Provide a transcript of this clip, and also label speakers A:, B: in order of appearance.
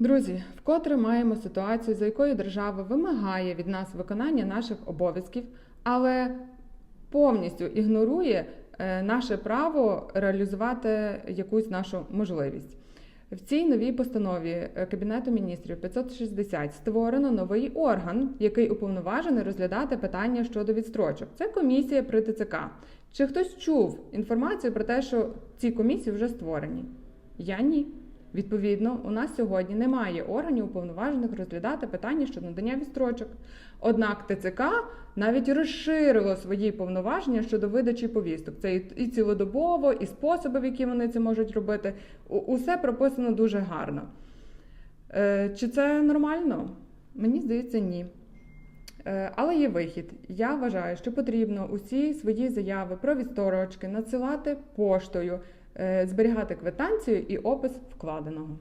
A: Друзі, вкотре маємо ситуацію, за якою держава вимагає від нас виконання наших обов'язків, але повністю ігнорує е, наше право реалізувати якусь нашу можливість. В цій новій постанові е, Кабінету міністрів 560 створено новий орган, який уповноважений розглядати питання щодо відстрочок. Це комісія при ТЦК. Чи хтось чув інформацію про те, що ці комісії вже створені? Я ні. Відповідно, у нас сьогодні немає органів уповноважених розглядати питання щодо надання відстрочок. Однак ТЦК навіть розширило свої повноваження щодо видачі повісток. Це і- цілодобово, і способи, в які вони це можуть робити. Усе прописано дуже гарно. Е, Чи це нормально? Мені здається, ні. Е, Але є вихід. Я вважаю, що потрібно усі свої заяви про відсторочки надсилати поштою, зберігати квитанцію і опис вкладеного.